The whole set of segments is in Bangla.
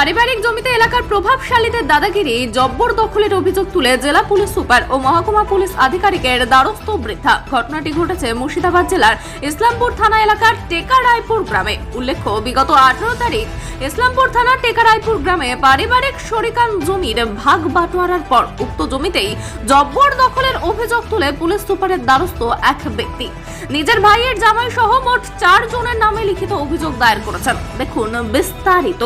পারিবারিক জমিতে এলাকার প্রভাবশালীদের দাদাগিরি জব্বর দখলের অভিযোগ তুলে জেলা পুলিশ সুপার ও মহকুমা পুলিশ আধিকারিকের দ্বারস্থ বৃদ্ধা ঘটনাটি ঘটেছে মুর্শিদাবাদ জেলার ইসলামপুর থানা এলাকার টেকারায়পুর গ্রামে। উল্লেখ্য, বিগত আঠারো তারিখ ইসলামপুর থানার টেকারায়পুর গ্রামে পারিবারিক শরিকান জমির ভাগ বাটোয়ারার পর উক্ত জমিতেই জব্বর দখলের অভিযোগ তুলে পুলিশ সুপারের দ্বারস্থ এক ব্যক্তি। নিজের ভাইয়ের জামাই সহ মোট চার জনের নামে লিখিত অভিযোগ দায়ের করেছেন। দেখুন বিস্তারিত।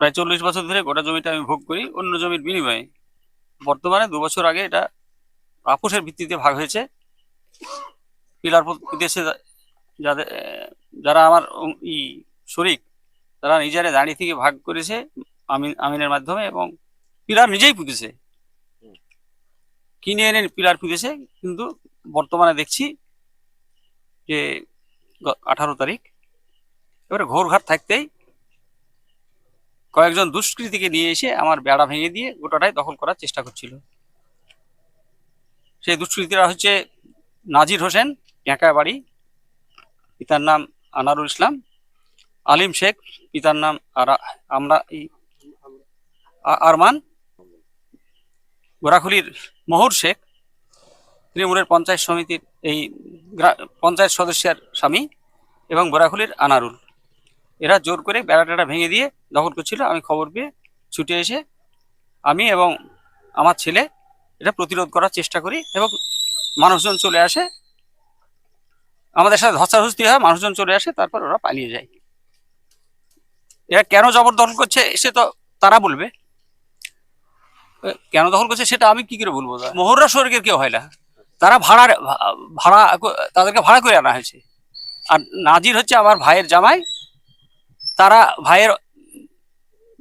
প্রায় চল্লিশ বছর ধরে গোটা জমিটা আমি ভোগ করি, অন্য জমির বিনিময়ে। বর্তমানে দু বছর আগে এটা আপোষের ভিত্তিতে ভাগ হয়েছে। পিলার বিদেশে যাদের যারা আমার ই, শরিক, তারা নিজেরা দাঁড়িয়ে থেকে ভাগ করেছে আমিন, আমিনের মাধ্যমে এবং পিলার নিজেই পুঁতেছে। কিনে এনে পিলার পুঁতেছে, কিন্তু বর্তমানে দেখছি যে আঠারো তারিখ। এবারে ঘোরঘাট থাকতেই কয়েকজন দুষ্কৃতীকে নিয়ে এসে আমার বেড়া ভেঙে দিয়ে গোটাটাই দখল করার চেষ্টা করছিল। সেই দুষ্কৃতীরা হচ্ছে নাজির হোসেন ট্যাঁকা বাড়ি, পিতার নাম আনারুল ইসলাম, আলিম শেখ, পিতার নাম আরা, আমরা আরমান, গোরাখুলির মহুর শেখ, তৃণমূলের পঞ্চায়েত সমিতির এই পঞ্চায়েত সদস্যের স্বামী এবং গোরাখুলির আনারুল। এরা জোর করে বেড়া টেড়া ভেঙে দিয়ে দখল করছিল। আমি খবর পেয়ে ছুটে এসে আমি এবং আমার ছেলে এটা প্রতিরোধ করার চেষ্টা করি এবং মানুষজন চলে আসে। আমাদের সাথে ধস্তাধস্তি হয়, মানুষজন চলে আসে, তারপর ওরা পালিয়ে যায়। এরা কেন জবরদখল করছে সে তো তারা বলবে। কেন দখল করছে সেটা আমি কি করে বলব? মোহররা স্বর্গের কেউ হয় না। তারা ভাড়া ভাড়া তাদেরকে ভাড়া করে আনা হয়েছে। আর নাজির হচ্ছে আমার ভাইয়ের জামাই। তারা ভাইয়ের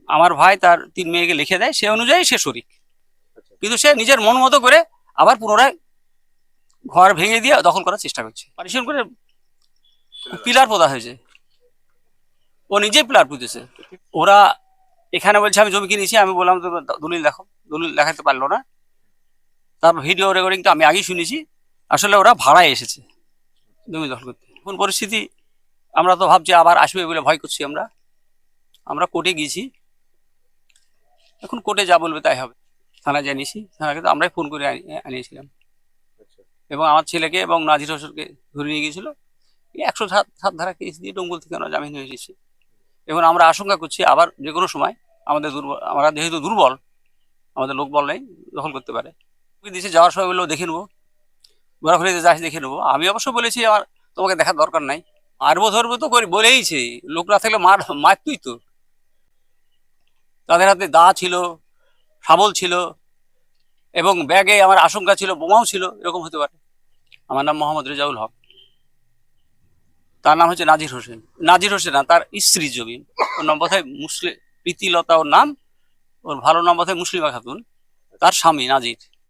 আমার ভাই তার তিন মেয়েকে লিখে দেয় সে অনুযায়ী সে শরিক। কিন্তু সে নিজের মন মতো করে আবার পুনরায় ঘর ভেঙে দিয়ে দখল করার চেষ্টা করছে। পারিশন করে পিলার পোতা হয়েছে। ও নিজেই পিলার পুঁতেছে। ওরা এখানে বলছে আমি জমি কিনেছি আমি বললাম তো দলিল দেখো। দলিল দেখাতে পারল না। তারপর ভিডিও রেকর্ডিং তো আমি আগেই শুনেছি। আসলে ওরা ভাড়ায় এসেছে জমি দখল করতে। কোন পরিস্থিতি আমরা তো ভাবছি আবার আসবে বলে ভয় করছি আমরা। আমরা কোর্টে গিয়েছি। এখন কোর্টে যা বলবে তাই হবে। থানা জানিয়েছি। থানাকে তো আমরাই ফোন করে আনিয়েছিলাম। এবং আমার ছেলেকে এবং নাজির হোসেনকে ধরে নিয়ে গিয়েছিল। একশো সাত সাত ধারা কেস দিয়ে ডঙ্গল থেকে আমরা জামিন হয়ে এসেছি এবং আমরা আশঙ্কা করছি আবার যে কোনো সময় আমাদের দুর্বল আমরা যেহেতু দুর্বল আমাদের লোকবল নেই দখল করতে পারে। দেশে যাওয়ার সময় বললেও দেখে নেব। ঘোরাঘুরিতে যাস দেখে নেব। আমি অবশ্য বলেছি আমার তোমাকে দেখার দরকার নাই। মারবো ধরবো তো করি বলেইছে লোকরা থাকলে মার, মারতুই তো। তাদের হাতে দা ছিল, শাবল ছিল, এবং ব্যাগে আমার আশঙ্কা ছিল, বোমাও ছিল, এরকম হতে পারে। আমার নাম মোহাম্মদ রেজাউল হক। তার নাম হচ্ছে নাজির হোসেন। নাজির হোসেন না, তার স্ত্রী জমি ওর নাম বোধহয় মুসলিম প্রীতিলতা ওর নাম। ওর ভালো নাম বোধহয় মুসলিমা খাতুন। তার স্বামী নাজির।